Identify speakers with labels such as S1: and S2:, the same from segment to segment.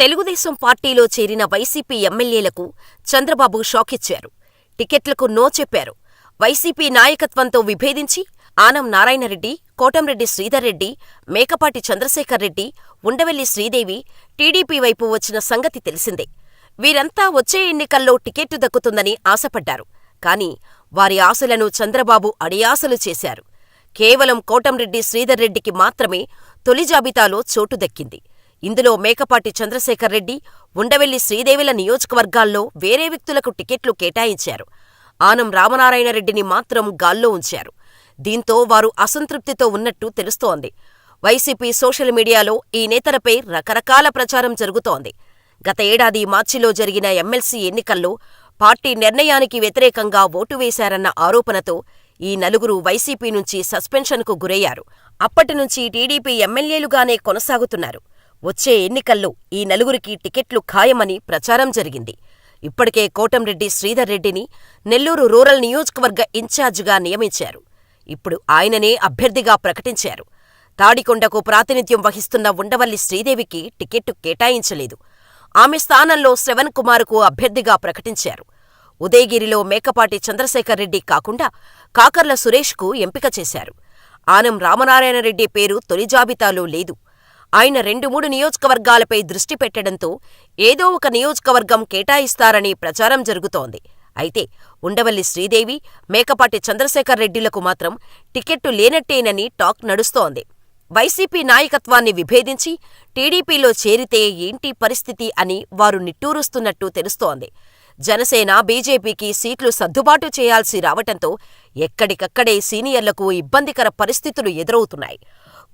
S1: తెలుగుదేశం పార్టీలో చేరిన వైసీపీ ఎమ్మెల్యేలకు చంద్రబాబు షాకిచ్చారు. టికెట్లకు నో చెప్పారు. వైసీపీ నాయకత్వంతో విభేదించి ఆనం నారాయణరెడ్డి, కోటంరెడ్డి శ్రీధర్రెడ్డి, మేకపాటి చంద్రశేఖర్రెడ్డి, ఉండవెల్లి శ్రీదేవి టీడీపీ వైపు వచ్చిన సంగతి తెలిసిందే. వీరంతా వచ్చే ఎన్నికల్లో టికెట్టు దక్కుతుందని ఆశపడ్డారు. కాని వారి ఆశలను చంద్రబాబు అడియాసలు చేశారు. కేవలం కోటంరెడ్డి శ్రీధర్రెడ్డికి మాత్రమే తొలి జాబితాలో చోటు దక్కింది. ఇందులో మేకపాటి చంద్రశేఖర్రెడ్డి, ఉండవెల్లి శ్రీదేవిల నియోజకవర్గాల్లో వేరే వ్యక్తులకు టికెట్లు కేటాయించారు. ఆనం రామనారాయణరెడ్డిని మాత్రం గాల్లో ఉంచారు. దీంతో వారు అసంతృప్తితో ఉన్నట్టు తెలుస్తోంది. వైసీపీ సోషల్ మీడియాలో ఈ నేతలపై రకరకాల ప్రచారం జరుగుతోంది. గత ఏడాది మార్చిలో జరిగిన ఎమ్మెల్సీ ఎన్నికల్లో పార్టీ నిర్ణయానికి వ్యతిరేకంగా ఓటు వేశారన్న ఆరోపణతో ఈ నలుగురు వైసీపీ నుంచి సస్పెన్షన్కు గురయ్యారు. అప్పటినుంచి టీడీపీ ఎమ్మెల్యేలుగానే కొనసాగుతున్నారు. వచ్చే ఎన్నికల్లో ఈ నలుగురికి టికెట్లు ఖాయమని ప్రచారం జరిగింది. ఇప్పటికే కోటంరెడ్డి శ్రీధర్రెడ్డిని నెల్లూరు రూరల్ నియోజకవర్గ ఇన్ఛార్జిగా నియమించారు. ఇప్పుడు ఆయననే అభ్యర్థిగా ప్రకటించారు. తాడికొండకు ప్రాతినిధ్యం వహిస్తున్న ఉండవల్లి శ్రీదేవికి టికెట్టు కేటాయించలేదు. ఆమె స్థానంలో శ్రవణ్ కుమార్కు అభ్యర్థిగా ప్రకటించారు. ఉదయగిరిలో మేకపాటి చంద్రశేఖర్రెడ్డి కాకుండా కాకర్ల సురేష్కు ఎంపిక చేశారు. ఆనం రామనారాయణరెడ్డి పేరు తొలి జాబితాలో లేదు. ఆయన రెండు మూడు నియోజకవర్గాలపై దృష్టి పెట్టడంతో ఏదో ఒక నియోజకవర్గం కేటాయిస్తారని ప్రచారం జరుగుతోంది. అయితే ఉండవల్లి శ్రీదేవి, మేకపాటి చంద్రశేఖర్ రెడ్డిలకు మాత్రం టికెట్టు లేనట్టేనని టాక్ నడుస్తోంది. వైసీపీ నాయకత్వాన్ని విభేదించి టీడీపీలో చేరితే ఏంటి పరిస్థితి అని వారు నిట్టూరుస్తున్నట్టు తెలుస్తోంది. జనసేన, బీజేపీకి సీట్లు సర్దుబాటు చేయాల్సి రావటంతో ఎక్కడికక్కడే సీనియర్లకు ఇబ్బందికర పరిస్థితులు ఎదురవుతున్నాయి.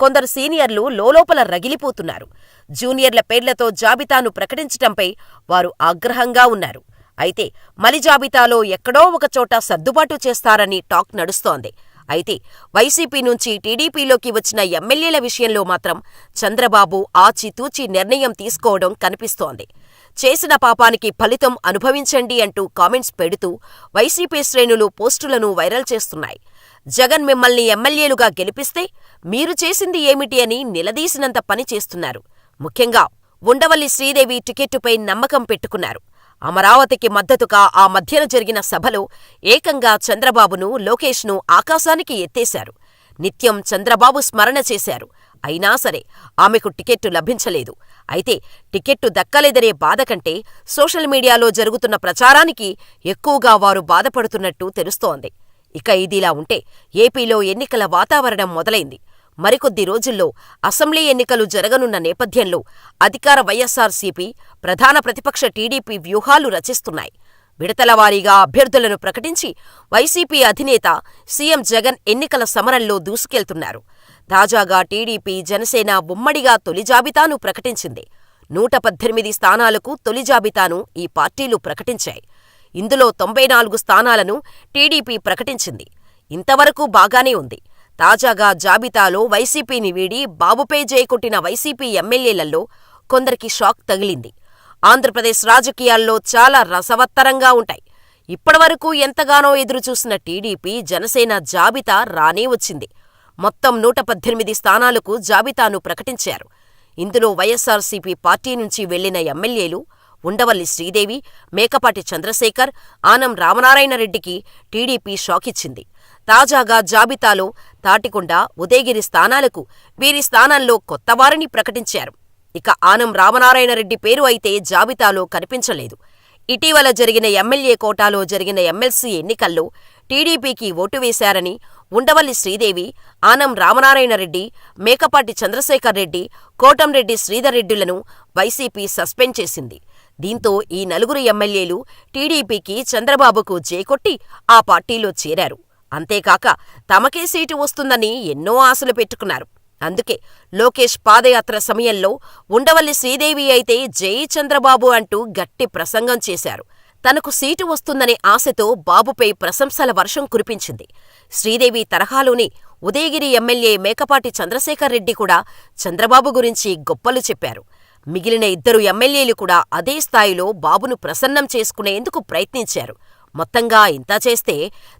S1: కొందరు సీనియర్లు లోలోపల రగిలిపోతున్నారు. జూనియర్ల పేర్లతో జాబితాను ప్రకటించటంపై వారు ఆగ్రహంగా ఉన్నారు. అయితే మలి జాబితాలో ఎక్కడో ఒకచోట సర్దుబాటు చేస్తారని టాక్ నడుస్తోంది. అయితే వైసీపీ నుంచి టీడీపీలోకి వచ్చిన ఎమ్మెల్యేల విషయంలో మాత్రం చంద్రబాబు ఆచితూచి నిర్ణయం తీసుకోవడం కనిపిస్తోంది. చేసిన పాపానికి ఫలితం అనుభవించండి అంటూ కామెంట్స్ పెడుతూ వైసీపీ శ్రేణులు పోస్టులను వైరల్ చేస్తున్నాయి. జగన్ మిమ్మల్ని ఎమ్మెల్యేలుగా గెలిపిస్తే మీరు చేసింది ఏమిటి అని నిలదీసినంత పని చేస్తున్నారు. ముఖ్యంగా ఉండవల్లి శ్రీదేవి టికెట్టుపై నమ్మకం పెట్టుకున్నారు. అమరావతికి మద్దతుగా ఆ మధ్యన జరిగిన సభలో ఏకంగా చంద్రబాబును, లోకేష్ను ఆకాశానికి ఎత్తేశారు. నిత్యం చంద్రబాబు స్మరణ చేశారు. అయినా సరే ఆమెకు టికెట్టు లభించలేదు. అయితే టికెట్టు దక్కలేదనే బాధ కంటే సోషల్ మీడియాలో జరుగుతున్న ప్రచారానికి ఎక్కువగా వారు బాధపడుతున్నట్టు తెలుస్తోంది. ఇక ఇదిలా ఉంటే ఏపీలో ఎన్నికల వాతావరణం మొదలైంది. మరికొద్ది రోజుల్లో అసెంబ్లీ ఎన్నికలు జరగనున్న నేపథ్యంలో అధికార వైఎస్సార్సీపీ, ప్రధాన ప్రతిపక్ష టీడీపీ వ్యూహాలు రచిస్తున్నాయి. విడతలవారీగా అభ్యర్థులను ప్రకటించి వైసీపీ అధినేత సీఎం జగన్ ఎన్నికల సమరంలో దూసుకెళ్తున్నారు. తాజాగా టీడీపీ, జనసేన ఉమ్మడిగా తొలి జాబితాను ప్రకటించింది. నూట పద్దెనిమిది స్థానాలకు తొలి జాబితాను ఈ పార్టీలు ప్రకటించాయి. ఇందులో తొంభై నాలుగు స్థానాలను టీడీపీ ప్రకటించింది. ఇంతవరకు బాగానే ఉంది. తాజాగా జాబితాలో వైసీపీని వీడి బాబుపై జయకొట్టిన వైసీపీ ఎమ్మెల్యేలలో కొందరికి షాక్ తగిలింది. ఆంధ్రప్రదేశ్ రాజకీయాల్లో చాలా రసవత్తరంగా ఉంటాయి. ఇప్పటివరకు ఎంతగానో ఎదురుచూసిన టీడీపీ, జనసేన జాబితా రానే వచ్చింది. మొత్తం నూట పద్దెనిమిది స్థానాలకు జాబితాను ప్రకటించారు. ఇందులో వైఎస్సార్సీపీ పార్టీ నుంచి వెళ్ళిన ఎమ్మెల్యేలు ఉండవల్లి శ్రీదేవి, మేకపాటి చంద్రశేఖర్, ఆనం రామనారాయణరెడ్డికి టీడీపీ షాకిచ్చింది. తాజాగా జాబితాలో తాటికొండ, ఉదయగిరి స్థానాలకు వీరి స్థానంలో కొత్తవారిని ప్రకటించారు. ఇక ఆనం రామనారాయణరెడ్డి పేరు అయితే జాబితాలో కనిపించలేదు. ఇటీవల జరిగిన ఎమ్మెల్యే కోటాలో జరిగిన ఎమ్మెల్సీ ఎన్నికల్లో టీడీపీకి ఓటు వేశారని ఉండవల్లి శ్రీదేవి, ఆనం రామనారాయణరెడ్డి, మేకపాటి చంద్రశేఖర్ రెడ్డి కోటంరెడ్డి శ్రీధర్రెడ్డిలను వైసీపీ సస్పెండ్ చేసింది. దీంతో ఈ నలుగురు ఎమ్మెల్యేలు టీడీపీకి, చంద్రబాబుకు జేకొట్టి ఆ పార్టీలో చేరారు. అంతేకాక తమకే సీటు వస్తుందని ఎన్నో ఆశలు పెట్టుకున్నారు. అందుకే లోకేష్ పాదయాత్ర సమయంలో ఉండవల్లి శ్రీదేవి అయితే జై చంద్రబాబు అంటూ గట్టి ప్రసంగం చేశారు. తనకు సీటు వస్తుందనే ఆశతో బాబుపై ప్రశంసల వర్షం కురిపించింది. శ్రీదేవి తరహాలోనే ఉదయగిరి ఎమ్మెల్యే మేకపాటి చంద్రశేఖర్రెడ్డి కూడా చంద్రబాబు గురించి గొప్పలు చెప్పారు. మిగిలిన ఇద్దరు ఎమ్మెల్యేలు కూడా అదే స్థాయిలో బాబును ప్రసన్నం చేసుకునేందుకు ప్రయత్నించారు. మొత్తంగా ఇంతా చేస్తే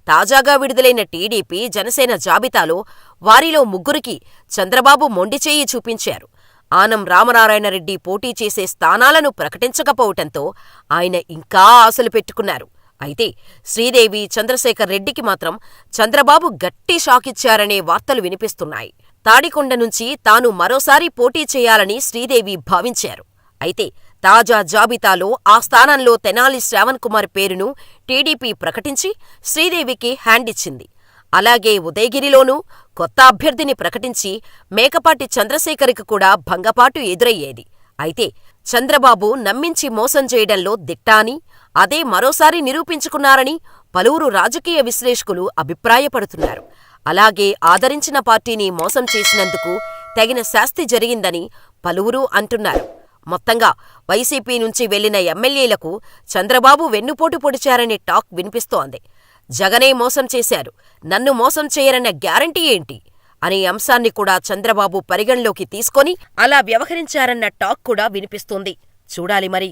S1: తాజాగా విడుదలైన టీడీపీ, జనసేన జాబితాలో వారిలో ముగ్గురికి చంద్రబాబు మొండిచేయి చూపించారు. ఆనం రామనారాయణరెడ్డి పోటీ చేసే స్థానాలను ప్రకటించకపోవటంతో ఆయన ఇంకా ఆశలు పెట్టుకున్నారు. అయితే శ్రీదేవి, చంద్రశేఖర్ రెడ్డికి మాత్రం చంద్రబాబు గట్టి షాకిచ్చారనే వార్తలు వినిపిస్తున్నాయి. తాడికొండ నుంచి తాను మరోసారి పోటీ చేయాలని శ్రీదేవి భావించారు. అయితే తాజా జాబితాలో ఆ స్థానంలో తెనాలి శ్రావణ్ కుమార్ పేరును టీడీపీ ప్రకటించి శ్రీదేవికి హ్యాండిచ్చింది. అలాగే ఉదయగిరిలోనూ కొత్త అభ్యర్థిని ప్రకటించి మేకపాటి చంద్రశేఖర్కి కూడా భంగపాటు ఎదురయ్యేది. అయితే చంద్రబాబు నమ్మించి మోసం చేయడంలో దిట్టాని అదే మరోసారి నిరూపించుకున్నారని పలువురు రాజకీయ విశ్లేషకులు అభిప్రాయపడుతున్నారు. అలాగే ఆదరించిన పార్టీని మోసం చేసినందుకు తగిన శాస్తి జరిగిందని పలువురు అంటున్నారు. మొత్తంగా వైసీపీ నుంచి వెళ్ళిన ఎమ్మెల్యేలకు చంద్రబాబు వెన్నుపోటు పొడిచారనే టాక్ వినిపిస్తోంది. జగనే మోసం చేశారు, నన్ను మోసం చేయరన్న గ్యారంటీ ఏంటి? అనే అంశాన్ని కూడా చంద్రబాబు పరిగణలోకి తీసుకొని అలా వ్యవహరించారన్న టాక్ కూడా వినిపిస్తోంది. చూడాలి మరి.